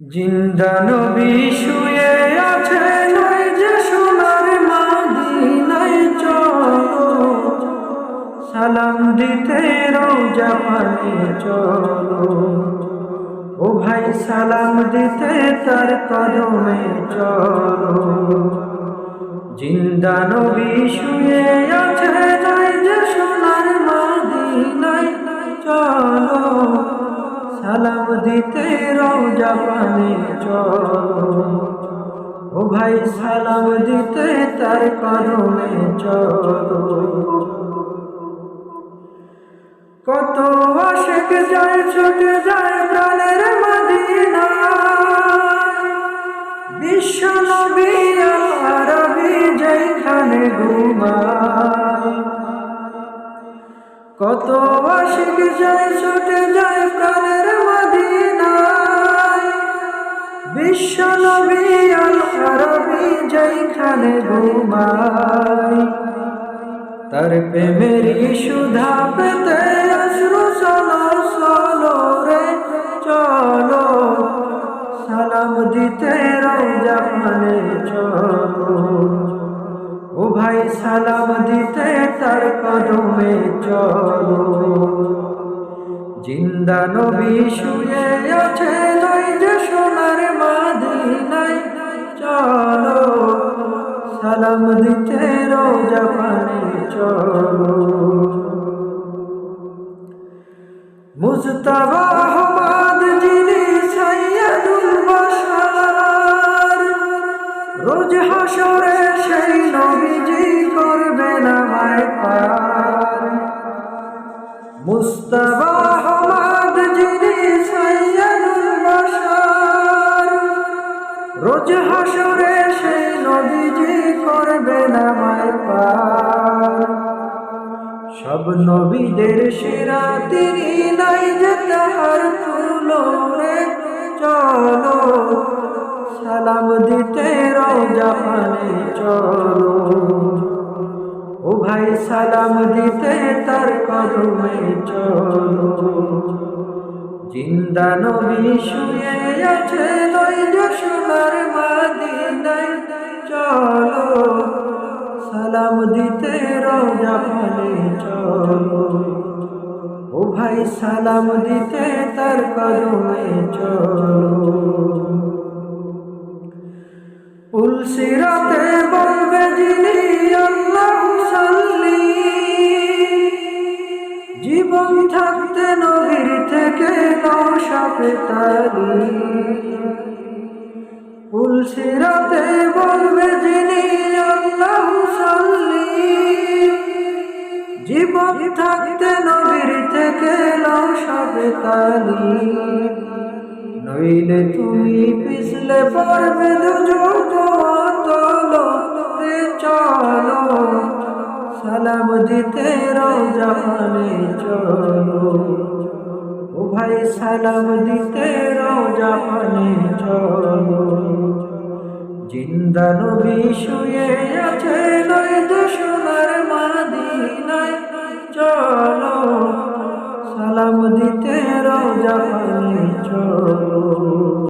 জিন্দা নবী শুয়ে আছে নয় যে সোনার মাদিনায় চলো। সালাম দিতে রোজা পানে চলো। ও ভাই, সালাম দিতে তার কদমে চলো। জিন্দা নবী শুয়ে আছে নয় যে সোনার মাদিনায় চলো। সালাম দিতে রোজা পানে চলো। ও ভাই, সালাম দিতে তার কদমে চলো। কত আশেক যায়, ছুটে যায় প্রাণের মদিনা বিশ্ব নবী আরবি যেখানে ঘুমায়। কত আশিক যায় আল আরবি ঘুমায় তার প্রেমেরই সুধা পেতে অশ্রু চলো চলো রে, চলো। সালাম দিতে রোজা পানে চলো। ও ভাই, সালাম দিতে তার কদমে, চলো। জিন্দা নবী শুয়ে আছে মুস্তাফা আহমদ যিনি সৈয়দুল বাশার। রোজ হাসরে সেই নবীজি করবে না মায় পার। আহমদ যিনি সৈয়দুল বাশার। রোজ হাসরে সেই নবীজি করবে না মায় পার। সব নবীদের সেরা তিনি নাই যে তাহার তুলো রে চলো, সালাম দিতে রোজা পানে চলো। ও ভাই, সালাম দিতে তার কদমে চলো। জিন্দা নবী শুয়ে আছে নয় যে সোনার মাদিনায়। চলো, সালাম দিতে চলো। ও ভাই সালাম দিতে তার কদমে চলো। উলসিরাতে বলবে যিনি আল্লাহ সাল্লি জীবন থাকতে নবীর থেকে নশাপে তালি উলসিরাতে বলবে তালি নইলে তুমি পিছলে পড়বে দুজো তলো রে চলো। সালাম দিতে রোজা পানে চলো। ও ভাই, সালাম দিতে রোজা পানে চলো। জিন্দা নবী শুয়ে আছে নয় দুশোনার মাদিনায়। চলো। পানে চলো